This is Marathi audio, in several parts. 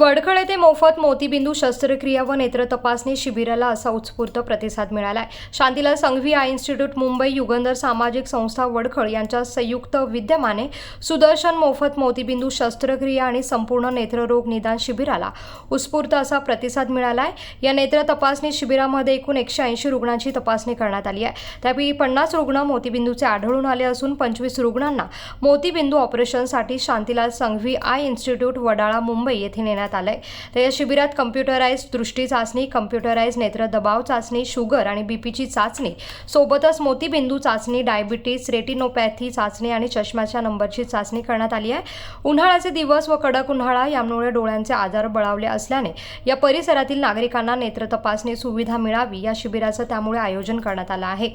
वडखळ येथे मोफत मोतीबिंदू शस्त्रक्रिया व नेत्र तपासणी शिबिराला असा उत्स्फूर्त प्रतिसाद मिळाला आहे शांतीलाल संघवी आय इन्स्टिट्यूट मुंबई युगंधर सामाजिक संस्था वडखळ यांच्या संयुक्त विद्यमाने सुदर्शन मोफत मोतीबिंदू शस्त्रक्रिया आणि संपूर्ण नेत्ररोग निदान शिबिराला उत्स्फूर्त असा प्रतिसाद मिळाला आहे या नेत्र तपासणी शिबिरामध्ये एकूण एकशे ऐंशी रुग्णांची तपासणी करण्यात आली आहे. त्यापैकी पन्नास रुग्ण मोतीबिंदूचे आढळून आले असून पंचवीस रुग्णांना मोतीबिंदू ऑपरेशनसाठी शांतीलाल संघवी आय इन्स्टिट्यूट वडाळा मुंबई येथे नेण्यात आलंय. तर या शिबिरात कम्प्युटराईज दृष्टी चाचणी कम्प्युटराईज नेत्र दबाव चाचणी शुगर आणि बीपीची चाचणी सोबतच मोतीबिंदू चाचणी डायबिटीस रेटिनोपॅथी चाचणी आणि चष्म्याच्या नंबरची चाचणी करण्यात आली आहे. उन्हाळ्याचे दिवस व कडक उन्हाळा यामुळे डोळ्यांचे आजार बळावले असल्याने या परिसरातील नागरिकांना नेत्र तपासणी सुविधा मिळावी या शिबिराचं त्यामुळे आयोजन करण्यात आलं आहे.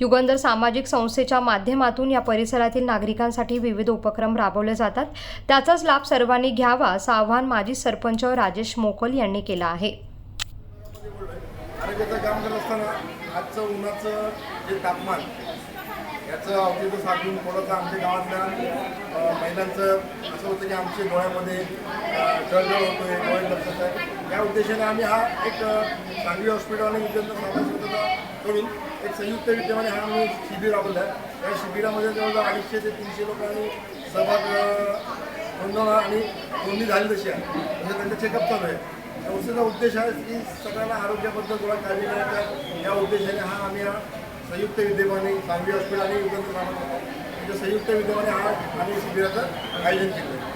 युगंधर सामाजिक संस्थेच्या माध्यमातून या परिसरातील नागरिकांसाठी विविध उपक्रम राबवले जातात. त्याचाच लाभ सर्वांनी घ्यावा असं आव्हान माजी सरपंच राजेश मोकल यांनी केला आहे. आरोग्याचं काम करत असताना आजचं उन्हाचं जे तापमान याचं औषधं साधून थोडंसं आमच्या गावातल्या महिलांचं असं होतं की आमच्या डोळ्यामध्ये अ, जळजळ होतोय डोळे लक्षात आहे या उद्देशाने आम्ही हा एक सांगली हॉस्पिटल आणि विद्यार्थी सामाजिक करून एक संयुक्त विद्यमाने हा आम्ही शिबिर राबवलं आहे. या शिबिरामध्ये जवळजवळ अडीचशे ते तीनशे लोकांनी सहभाग अ, आणि नोंदणी झाली तशी आहे. म्हणजे त्यांचं चेकअप चालू आहे. संस्थेचा उद्देश आहे की सगळ्यांना आरोग्याबद्दल थोडा काळजी घेण्याचा या उद्देशाने हा आम्ही हा संयुक्त विद्यमाने सांगली हॉस्पिटल आणि युगंध म्हणजे संयुक्त विद्यमाने हा आम्ही शिबिराचं आयोजन केलं आहे.